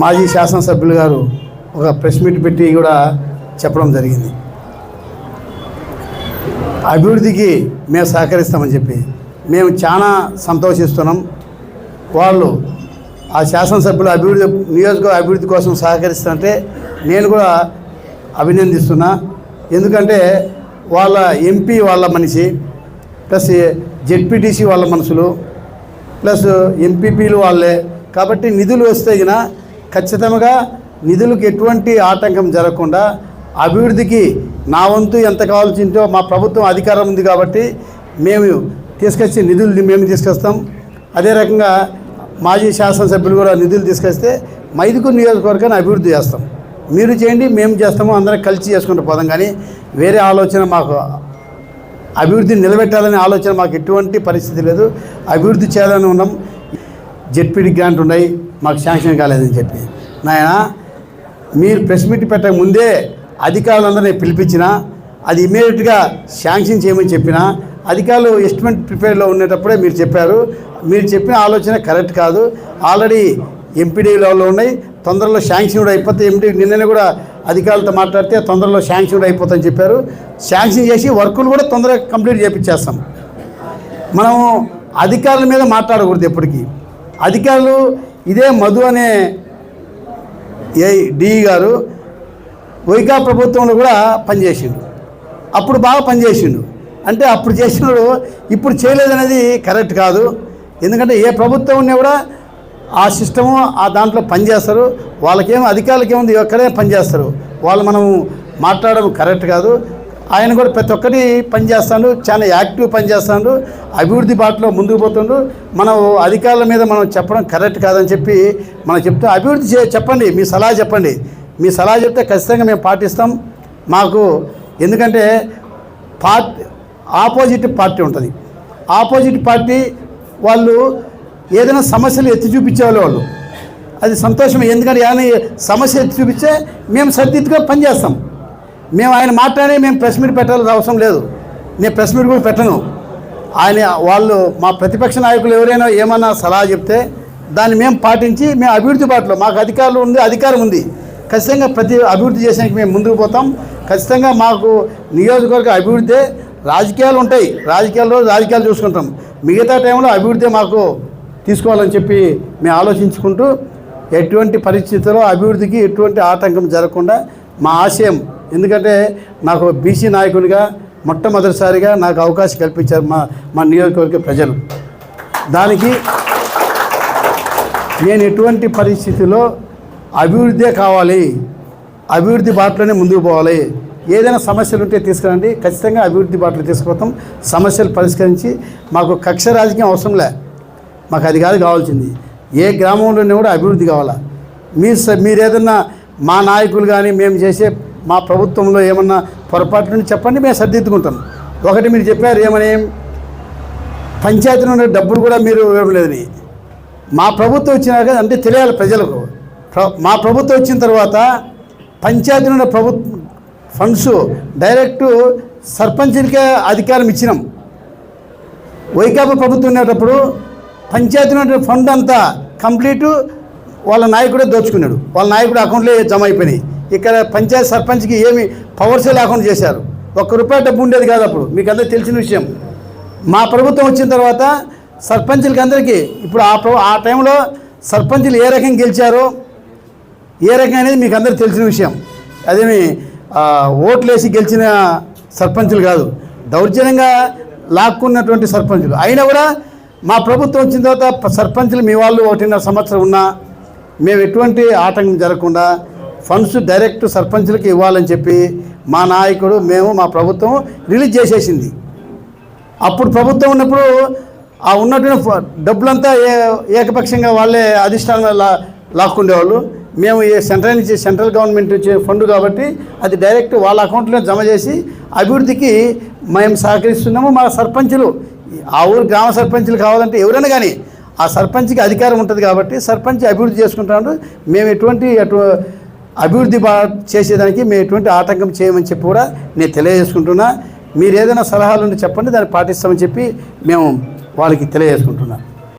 మాజీ శాసనసభ్యులు గారు ఒక ప్రెస్ మీట్ పెట్టి కూడా చెప్పడం జరిగింది. అభివృద్ధికి మేము సహకరిస్తామని చెప్పి మేము చాలా సంతోషిస్తున్నాం. వాళ్ళు ఆ శాసనసభ్యులు అభివృద్ధి నియోజకవర్గ అభివృద్ధి కోసం సహకరిస్తుంటే నేను కూడా అభినందిస్తున్నా. ఎందుకంటే వాళ్ళ ఎంపీ వాళ్ళ మనిషి ప్లస్ జెడ్పీటీసీ వాళ్ళ మనుషులు ప్లస్ ఎంపీపీలు వాళ్ళే. కాబట్టి నిధులు వస్తే గిన ఖచ్చితంగా నిధులకు ఎటువంటి ఆటంకం జరగకుండా అభివృద్ధికి నా వంతు ఎంత కావాల్సిందో మా ప్రభుత్వం అధికారం ఉంది కాబట్టి మేము తీసుకొచ్చి నిధులు మేము తీసుకొస్తాం. అదే రకంగా మాజీ శాసనసభ్యులు కూడా నిధులు తీసుకొస్తే మైదుకు నియోజకవర్గాన్ని అభివృద్ధి చేస్తాం. మీరు చేయండి మేము చేస్తాము అందరం కలిసి చేసుకుంటూ పోదాం. కానీ వేరే ఆలోచన మాకు అభివృద్ధిని నిలబెట్టాలనే ఆలోచన మాకు ఎటువంటి పరిస్థితి లేదు. అభివృద్ధి చేయాలని ఉన్నాం. జెడ్పీడి గ్రాంట్ ఉన్నాయి. మాకు శాంక్షన్ కాలేదని చెప్పి. నాయన మీరు ప్రెస్ మీట్ పెట్టక ముందే అధికారులందరినీ పిలిపించిన అది ఇమీడియట్గా శాంక్షన్ చేయమని చెప్పిన అధికారులు ఎస్టిమేట్ ప్రిపేర్లో ఉండేటప్పుడే మీరు చెప్పారు. మీరు చెప్పిన ఆలోచన కరెక్ట్ కాదు. ఆల్రెడీ ఎంపీడీ లెవెల్లో ఉన్నాయి. తొందరలో శాంక్షన్ కూడా అయిపోతే ఎంపీ నిన్ననే కూడా అధికారులతో మాట్లాడితే తొందరలో శాంక్షన్ కూడా అయిపోతుందని చెప్పారు. శాంక్షన్ చేసి వర్కులు కూడా తొందరగా కంప్లీట్ చేపించేస్తాం మనం అధికారుల మీద మాట్లాడకూడదు ఎప్పటికీ. అధికారులు ఇదే మధు అనే ఏ డిఈ గారు వైకా ప్రభుత్వంలో కూడా పనిచేసిండు. అప్పుడు బాగా పనిచేసిండు. అంటే అప్పుడు చేసినాడు ఇప్పుడు చేయలేదనేది కరెక్ట్ కాదు. ఎందుకంటే ఏ ప్రభుత్వం ఉన్నా కూడా ఆ సిస్టము ఆ దాంట్లో పనిచేస్తారు. వాళ్ళకేం అధికారులకేముంది? ఒక్కడే పనిచేస్తారు. వాళ్ళు మనం మాట్లాడడం కరెక్ట్ కాదు. ఆయన కూడా ప్రతి ఒక్కరి పనిచేస్తాడు చాలా యాక్టివ్ పనిచేస్తాడు అభివృద్ధి బాటలో ముందుకు పోతుండు. మనం అధికారుల మీద మనం చెప్పడం కరెక్ట్ కాదని చెప్పి మనం చెప్తాం అభివృద్ధి చే చెప్పండి మీ సలహా చెప్పండి. మీ సలహా చెప్తే ఖచ్చితంగా మేము పాటిస్తాం. మాకు ఎందుకంటే పార్టీ ఆపోజిట్ పార్టీ ఉంటుంది. ఆపోజిట్ పార్టీ వాళ్ళు ఏదైనా సమస్యలు ఎత్తి చూపించేవాళ్ళు వాళ్ళు. అది సంతోషం ఎందుకంటే ఏమైనా సమస్య ఎత్తి చూపిస్తే మేము సరిదిద్దుగా పనిచేస్తాం. మేము ఆయన మాట్లాడే మేము ప్రెస్ మీట్ పెట్టాల్సిన అవసరం లేదు. నేను ప్రెస్ మీట్ కూడా పెట్టను. ఆయన వాళ్ళు మా ప్రతిపక్ష నాయకులు ఎవరైనా ఏమన్నా సలహా చెప్తే దాన్ని మేము పాటించి మేము అభివృద్ధి బాటలో మాకు అధికారులు ఉంది అధికారం ఉంది. ఖచ్చితంగా ప్రతి అభివృద్ధి చేసేందుకు మేము ముందుకు పోతాం. ఖచ్చితంగా మాకు నియోజకవర్గ అభివృద్ధి రాజకీయాలు ఉంటాయి. రాజకీయాల్లో రాజకీయాలు చూసుకుంటాం. మిగతా టైంలో అభివృద్ధి మాకు తీసుకోవాలని చెప్పి మేము ఆలోచించుకుంటూ ఎటువంటి పరిస్థితుల్లో అభివృద్ధికి ఎటువంటి ఆటంకం జరగకుండా మా ఆశయం ఎందుకంటే నాకు బీసీ నాయకునిగా మొట్టమొదటిసారిగా నాకు అవకాశం కల్పించారు మా మా నియోజకవర్గ ప్రజలు. దానికి నేను ఎటువంటి పరిస్థితిలో అభివృద్ధే కావాలి అభివృద్ధి బాటలోనే ముందుకు పోవాలి ఏదైనా సమస్యలు ఉంటే తీసుకురండి ఖచ్చితంగా అభివృద్ధి బాటలు తీసుకుపోతాం సమస్యలు పరిష్కరించి మాకు కక్ష రాజకీయం అవసరం లే మాకు అది కాదు కావాల్సింది. ఏ గ్రామంలోనే కూడా అభివృద్ధి కావాలా. మీరు స- మీరు ఏదన్నా మా నాయకులు కానీ మేము చేసే మా ప్రభుత్వంలో ఏమన్నా పొరపాటు నుండి చెప్పండి మేము సర్దిద్దుకుంటాం. ఒకటి మీరు చెప్పారు ఏమని పంచాయతీ నుండి డబ్బులు కూడా మీరు ఇవ్వలేదని మా ప్రభుత్వం వచ్చినాక అంటే తెలియాలి ప్రజలకు. ప్ర- మా ప్రభుత్వం వచ్చిన తర్వాత పంచాయతీ నుండి ప్రభుత్వ ఫండ్స్ డైరెక్ట్ సర్పంచ్కే అధికారం ఇచ్చినాం. వైకాపా ప్రభుత్వం ఉండేటప్పుడు పంచాయతీ నుండి ఫండ్ అంతా కంప్లీటు వాళ్ళ నాయకుడే దోచుకున్నాడు. వాళ్ళ నాయకుడు అకౌంట్లో జమ అయిపోయినాయి. ఇక్కడ పంచాయతీ సర్పంచ్కి ఏమి పవర్సే లేకుండా చేశారు. ఒక్క రూపాయి డబ్బు ఉండేది కాదు అప్పుడు. మీకు అందరికీ తెలిసిన విషయం. మా ప్రభుత్వం వచ్చిన తర్వాత సర్పంచులకి అందరికీ ఇప్పుడు ఆ ఆ టైంలో సర్పంచులు ఏ రకంగా గెలిచారో ఏ రకంగా అనేది మీకు అందరికీ తెలిసిన విషయం. అదేమి ఓట్లేసి గెలిచిన సర్పంచులు కాదు. దౌర్జన్యంగా లాక్కున్నటువంటి సర్పంచులు. అయినా కూడా మా ప్రభుత్వం వచ్చిన తర్వాత సర్పంచులు మీ వాళ్ళు ఒకటిన్నర సంవత్సరం ఉన్నా మేము ఎటువంటి ఆటంకం జరగకుండా ఫండ్స్ డైరెక్ట్ సర్పంచులకి ఇవ్వాలని చెప్పి మా నాయకుడు మేము మా ప్రభుత్వం రిలీజ్ చేసేసింది. అప్పుడు ప్రభుత్వం ఉన్నప్పుడు ఆ ఉన్నటువంటి డబ్బులంతా ఏ ఏకపక్షంగా వాళ్ళే అధిష్టానంగా లా లాక్కుండేవాళ్ళు. మేము ఈ సెంట్రల్ నుంచి సెంట్రల్ గవర్నమెంట్ నుంచి ఫండ్ కాబట్టి అది డైరెక్ట్ వాళ్ళ అకౌంట్లో జమ చేసి అభివృద్ధికి మేము సహకరిస్తున్నాము మా సర్పంచులు. ఆ ఊరు గ్రామ సర్పంచులు కావాలంటే ఎవరైనా కానీ ఆ సర్పంచ్కి అధికారం ఉంటుంది కాబట్టి సర్పంచ్ అభివృద్ధి చేసుకుంటాడు. మేము ఎటువంటి అటు అభివృద్ధి బా చేసేదానికి మేము ఎటువంటి ఆటంకం చేయమని చెప్పి కూడా నేను తెలియజేసుకుంటున్నా. మీరు ఏదైనా సలహాలు ఉంటే చెప్పండి దాన్ని పాటిస్తామని చెప్పి మేము వాళ్ళకి తెలియజేసుకుంటున్నాం.